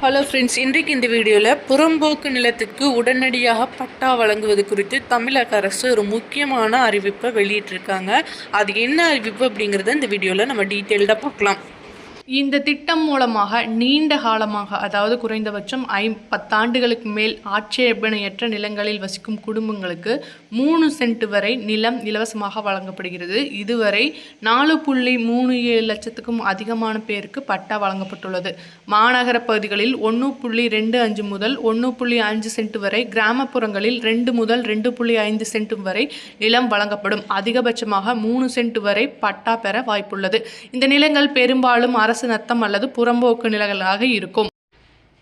Hello friends இன்றைக்கு இந்த வீடியோவில் புறம்போக்கு நிலத்துக்கு உடனடியாக பட்டா வழங்குவது குறித்து தமிழக அரசு ஒரு முக்கியமான அறிவிப்பை வெளியிட்டிருக்காங்க. அது என்ன அறிவிப்பு அப்படிங்கிறத இந்த வீடியோவில் நம்ம டீட்டெயில்டாக பார்க்கலாம். இந்த திட்டம் மூலமாக நீண்ட காலமாக அதாவது குறைந்தபட்சம் ஐ பத்தாண்டுகளுக்கு மேல் ஆட்சேபணையற்ற நிலங்களில் வசிக்கும் குடும்பங்களுக்கு மூணு சென்ட் வரை நிலம் இலவசமாக வழங்கப்படுகிறது. இதுவரை நாலு புள்ளி மூணு ஏழு லட்சத்துக்கும் அதிகமான பேருக்கு பட்டா வழங்கப்பட்டுள்ளது. மாநகர பகுதிகளில் ஒன்று புள்ளி ரெண்டு அஞ்சு முதல் ஒன்று புள்ளி அஞ்சு சென்ட் வரை கிராமப்புறங்களில் ரெண்டு முதல் ரெண்டு புள்ளி ஐந்து சென்ட் வரை நிலம் வழங்கப்படும். அதிகபட்சமாக மூணு சென்ட் வரை பட்டா பெற வாய்ப்புள்ளது. இந்த நிலங்கள் பெரும்பாலும் அரசு நத்தம் அல்லது புறம்போக்கு நிலங்களாக இருக்கும்.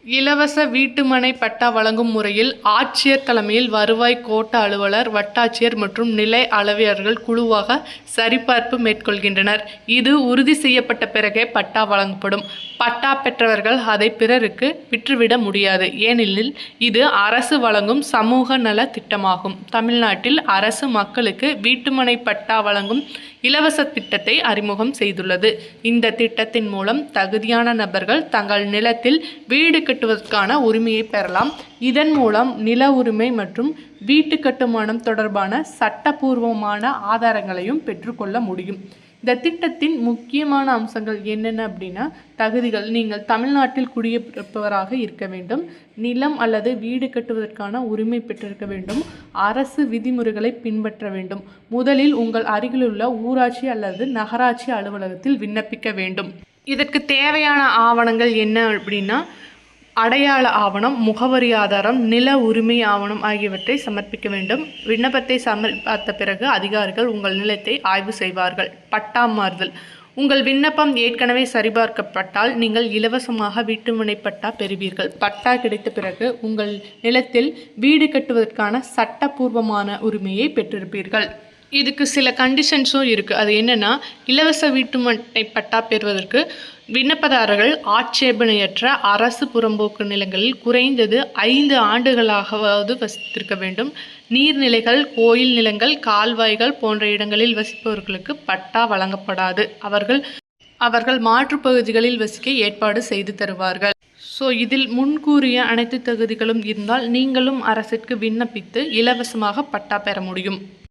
இலவச வீட்டுமனை பட்டா வழங்கும் முறையில் ஆட்சியர் தலைமையில் வருவாய் கோட்ட அலுவலர் வட்டாட்சியர் மற்றும் நிலை அளவியர்கள் குழுவாக சரிபார்ப்பு மேற்கொள்கின்றனர். இது உறுதி செய்யப்பட்ட பிறகே பட்டா வழங்கப்படும். பட்டா பெற்றவர்கள் அதை பிறருக்கு விற்றுவிட முடியாது. ஏனெனில் இது அரசு வழங்கும் சமூக நல திட்டமாகும். தமிழ்நாட்டில் அரசு மக்களுக்கு வீட்டுமனை பட்டா வழங்கும் இலவச திட்டத்தை அறிமுகம் செய்துள்ளது. இந்த திட்டத்தின் மூலம் தகுதியான நபர்கள் தங்கள் நிலத்தில் வீடு கட்டுவதற்கான உரிமையை பெறலாம். இதன் மூலம் நில உரிமை மற்றும் வீட்டு கட்டுமானம் தொடர்பான சட்டபூர்வமான ஆதாரங்களையும் பெற்றுக்கொள்ள முடியும். இந்த திட்டத்தின் முக்கியமான அம்சங்கள் என்னென்ன அப்படின்னா தகுதிகள். நீங்கள் தமிழ்நாட்டில் குடியிருப்பவராக இருக்க வேண்டும். நிலம் அல்லது வீடு கட்டுவதற்கான உரிமை பெற்றிருக்க வேண்டும். அரசு விதிமுறைகளை பின்பற்ற வேண்டும். முதலில் உங்கள் அருகிலுள்ள ஊராட்சி அல்லது நகராட்சி அலுவலகத்தில் விண்ணப்பிக்க வேண்டும். இதற்கு தேவையான ஆவணங்கள் என்ன அப்படின்னா அடையாள ஆவணம் முகவரி ஆதாரம் நில உரிமை ஆவணம் ஆகியவற்றை சமர்ப்பிக்க வேண்டும். விண்ணப்பத்தை சமர்ப்பித்த பிறகு அதிகாரிகள் உங்கள் நிலத்தை ஆய்வு செய்வார்கள். பட்டா மாறுதல். உங்கள் விண்ணப்பம் ஏற்கனவே சரிபார்க்கப்பட்டால் நீங்கள் இலவசமாக வீட்டுமனை பட்டா பெறுவீர்கள். பட்டா கிடைத்த பிறகு உங்கள் நிலத்தில் வீடு கட்டுவதற்கான சட்டபூர்வமான உரிமையை பெற்றிருப்பீர்கள். இதுக்கு சில கண்டிஷன்ஸும் இருக்குது அது என்னென்னா இலவச வீட்டுமனை பட்டா பெறுவதற்கு விண்ணப்பதாரர்கள் ஆட்சேபணையற்ற அரசு புறம்போக்கு நிலங்களில் குறைந்தது ஐந்து ஆண்டுகளாகவாவது வசித்திருக்க வேண்டும். நீர்நிலைகள் கோயில் நிலங்கள் கால்வாய்கள் போன்ற இடங்களில் வசிப்பவர்களுக்கு பட்டா வழங்கப்படாது. அவர்கள் அவர்கள் மாற்றுப்பகுதிகளில் வசிக்க ஏற்பாடு செய்து தருவார்கள். ஸோ இதில் முன்கூறிய அனைத்து தகுதிகளும் இருந்தால் நீங்களும் அரசிற்கு விண்ணப்பித்து இலவசமாக பட்டா பெற முடியும்.